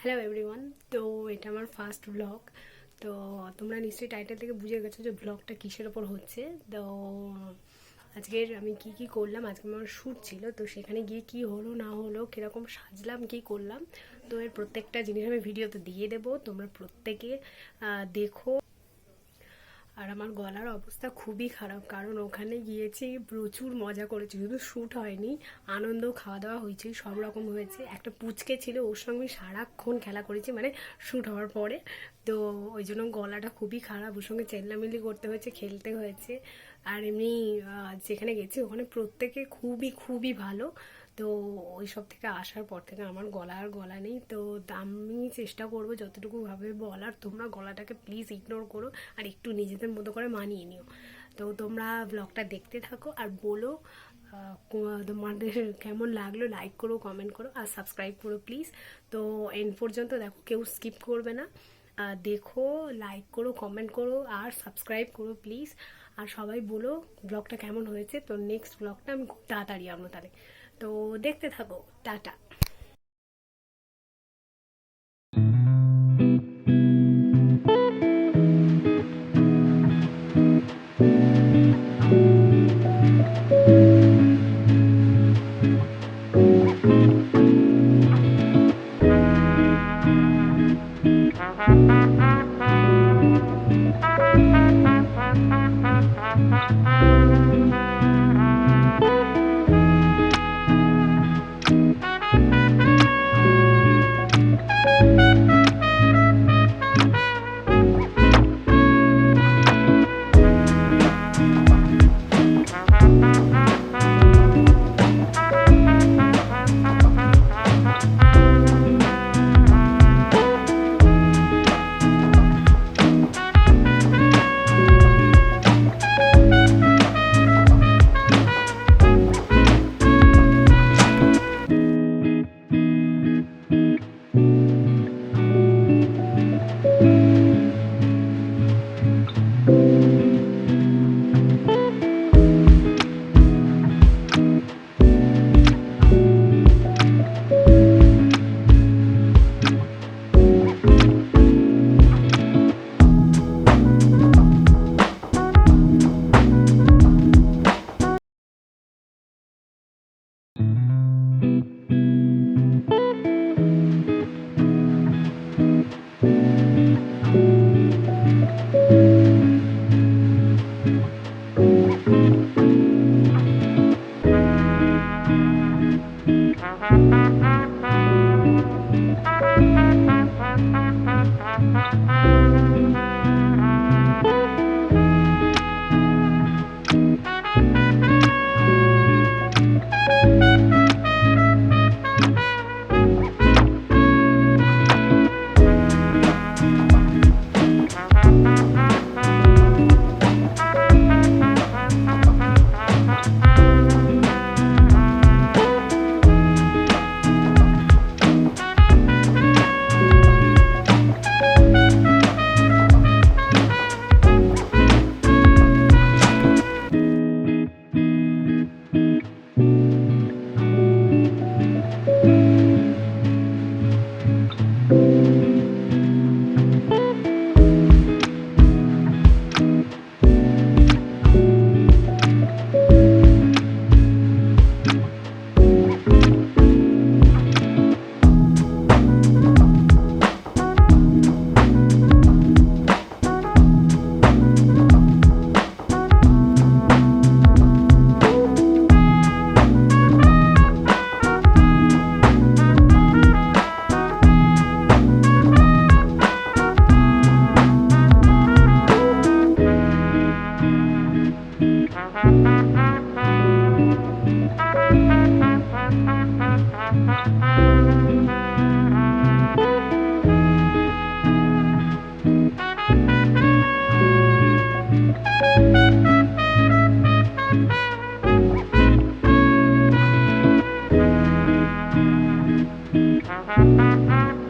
Hello everyone তো এটা আমার ফার্স্ট ব্লগ তো তোমরা নিশ্চয়ই টাইটেল থেকে বুঝে গেছো যে ব্লগটা কিসের ওপর হচ্ছে। তো আজকের আমি কি কি করলাম, আজকে আমার শ্যুট ছিল, তো সেখানে গিয়ে কি হলো, না হলো, কীরকম সাজলাম, কি করলাম, তো এর প্রত্যেকটা জিনিস আমি ভিডিওতে দিয়ে দেবো। তোমরা প্রত্যেকে দেখো। আর আমার গলার অবস্থা খুবই খারাপ, কারণ ওখানে গিয়েছি, প্রচুর মজা করেছি, শুধু শ্যুট হয়নি, আনন্দ খাওয়া দাওয়া হয়েছে, সব রকম হয়েছে। একটা পুচকে ছিল, ওর সঙ্গে সারাক্ষণ খেলা করেছি মানে শ্যুট হওয়ার পরে। তো ওই জন্য গলাটা খুবই খারাপ, ওর সঙ্গে চেল্লামিলি করতে হয়েছে, খেলতে হয়েছে। আর এমনি যেখানে গেছি, ওখানে প্রত্যেকে খুবই খুবই ভালো। তো ওই সব থেকে আসার পর থেকে আমার গলা আর গলা নেই। তো আমি চেষ্টা করব যতটুকু ভাবে বলার, তোমরা গলাটাকে প্লিজ ইগনোর করো আর একটু নিজেদের মতো করে মানিয়ে নিও। তো তোমরা ব্লগটা দেখতে থাকো আর বলো তোমাদের কেমন লাগল? লাইক করো কমেন্ট করো আর সাবস্ক্রাইব করো প্লিজ তো এন পর্যন্ত দেখো, কেউ স্কিপ করবে না। দেখো লাইক করো কমেন্ট করো আর সাবস্ক্রাইব করো প্লিজ আর সবাই বলো ব্লগটা কেমন হয়েছে? তো নেক্সট ব্লগটা আমি খুব তাড়াতাড়ি আনব তাহলে। তো দেখতে থাকো টাটা। Mm-hmm.